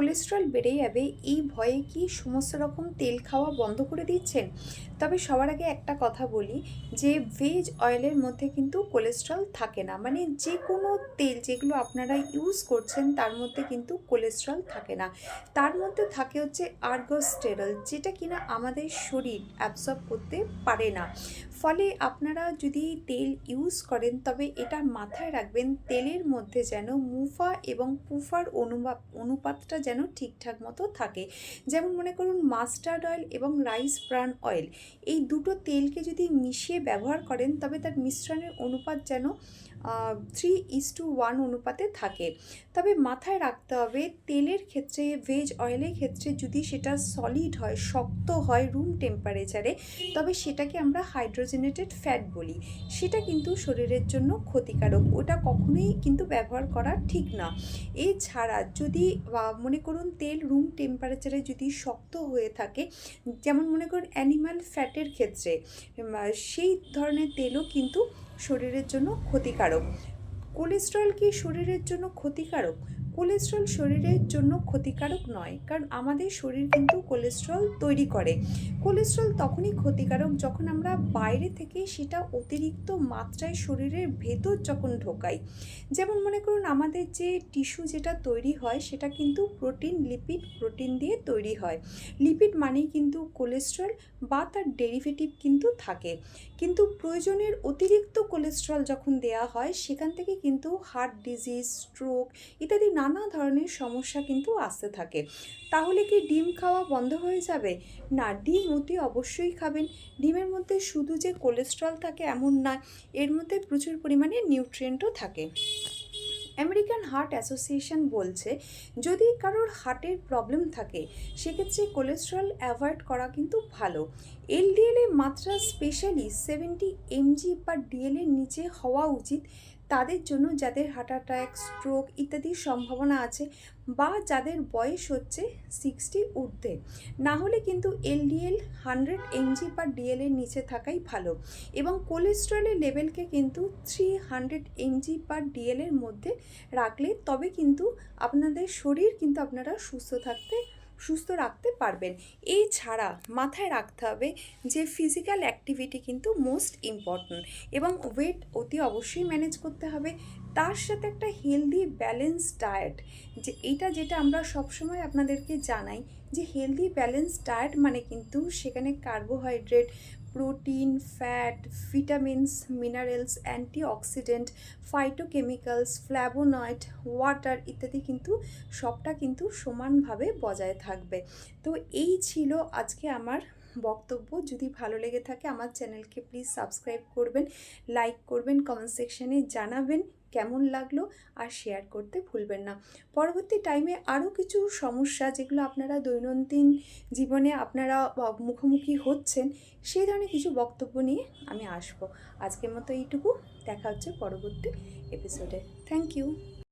Cholesterol বেড়ে যাবে, এই ভয়ে কি সমস্ত রকম তেল খাওয়া বন্ধ করে দিচ্ছেন? তবে সবার আগে একটা কথা বলি, যে ভেজ অয়েলের মধ্যে কিন্তু কোলেস্ট্রল থাকে না। মানে যে কোনো তেল যেগুলো আপনারা ইউজ করছেন, তার মধ্যে কিন্তু কোলেস্ট্রল থাকে না। তার মধ্যে থাকে হচ্ছে আর্গোস্টেরল যেটা কিনা আমাদের শরীর অ্যাবসর্ব করতে পারে না। ফলে আপনারা যদি তেল ইউজ করেন, তবে এটা মাথায় রাখবেন, তেলের মধ্যে যেন মুফা এবং পুফার অনুপাত অনুপাতটা যেন ঠিকঠাক মতো থাকে। যেমন মনে করুন মাস্টার্ড অয়েল এবং রাইস ব্রান অয়েল, এই দুটো তেলকে যদি মিশিয়ে ব্যবহার করেন, তবে তার মিশ্রণের অনুপাত যেন থ্রি ইস টু ওয়ান অনুপাতে থাকে। তবে মাথায় রাখতে হবে, তেলের ক্ষেত্রে ভেজ অয়েলের ক্ষেত্রে যদি সেটা সলিড হয়, শক্ত হয় রুম টেম্পারেচারে তবে সেটাকে আমরা হাইড্রোজেনেটেড ফ্যাট বলি। সেটা কিন্তু শরীরের জন্য ক্ষতিকারক, ওটা কখনোই কিন্তু ব্যবহার করা ঠিক না। এছাড়া যদি মনে করুন, তেল রুম টেম্পারেচারে যদি শক্ত হয়ে থাকে, যেমন মনে করুন অ্যানিম্যাল ফ্যাটের ক্ষেত্রে সেই ধরনের তেলও কিন্তু শরীরের জন্য ক্ষতিকারক। কোলেস্ট্রল কি শরীরের জন্য ক্ষতিকারক? কোলেস্ট্রল শরীরের জন্য ক্ষতিকারক নয়, কারণ আমাদের শরীর কিন্তু কোলেস্ট্রল তৈরি করে। কোলেস্ট্রল তখনই ক্ষতিকারক যখন আমরা বাইরে থেকে সেটা অতিরিক্ত মাত্রায় শরীরের ভেতর যখন ঢোকাই। যেমন মনে করুন আমাদের যে টিস্যু যেটা তৈরি হয়, সেটা কিন্তু প্রোটিন, লিপিড, প্রোটিন দিয়ে তৈরি হয়। লিপিড মানেই কিন্তু কোলেস্ট্রল বা তার ডেরিভেটিভ কিন্তু থাকে। কিন্তু প্রয়োজনের অতিরিক্ত কোলেস্ট্রল যখন দেয়া হয়, সেখান থেকে কিন্তু হার্ট ডিজিজ, স্ট্রোক ইত্যাদি নানা ধরনের সমস্যা কিন্তু আসতে থাকে। তাহলে কি ডিম খাওয়া বন্ধ হয়ে যাবে? না, ডিম অতি অবশ্যই খাবেন। ডিমের মধ্যে শুধু যে কোলেস্ট্রল থাকে এমন নয় এর মধ্যে প্রচুর পরিমাণে নিউট্রিয়েন্টও থাকে। আমেরিকান হার্ট অ্যাসোসিয়েশন বলছে, যদি কারোর হার্টের প্রবলেম থাকে, সেক্ষেত্রে কোলেস্ট্রল অ্যাভয়েড করা কিন্তু ভালো। এলডিএল মাত্রা specially seventy mg per dL এর নিচে হওয়া উচিত। তাদের জন্য যাদের হার্ট অ্যাটাক স্ট্রোক ইত্যাদির সম্ভাবনা আছে বা যাদের বয়স হচ্ছে সিক্সটি ঊর্ধ্বে। না হলে কিন্তু LDL hundred mg per dL এর নিচে থাকাই ভালো এবং কোলেস্ট্রলের লেভেলকে কিন্তু three hundred mg per dL এর মধ্যে রাখলে তবে কিন্তু আপনাদের শরীর কিন্তু আপনারা সুস্থ থাকতে সুস্থ রাখতে পারবেন। এই ছাড়া মাথায় রাখতে হবে যে ফিজিক্যাল অ্যাক্টিভিটি কিন্তু মোস্ট ইম্পর্ট্যান্ট এবং ওয়েট অতি অবশ্যই ম্যানেজ করতে হবে। তার সাথে একটা হেলদি ব্যালেন্স ডায়েট যে এটা যেটা আমরা সবসময় আপনাদেরকে জানাই যে হেলদি ব্যালেন্স ডায়েট মানে কিন্তু সেখানে carbohydrate protein fat vitamins minerals antioxidant phytochemicals flavonoid water ইত্যাদি কিন্তু সবটা কিন্তু সমানভাবে বজায় থাকবে। তো এই ছিল আজকে আমার বক্তব্য। যদি ভালো লেগে থাকে আমার চ্যানেলকে প্লিজ সাবস্ক্রাইব করবেন, লাইক করবেন, কমেন্ট সেকশানে জানাবেন কেমন লাগল আর শেয়ার করতে ভুলবেন না। পরবর্তী টাইমে আরও কিছু সমস্যা যেগুলো আপনারা দৈনন্দিন জীবনে আপনারা মুখোমুখি হচ্ছেন, সেই ধরনের কিছু বক্তব্য নিয়ে আমি আসব। আজকের মতো এইটুকু। দেখা হচ্ছে পরবর্তী এপিসোডে থ্যাংক ইউ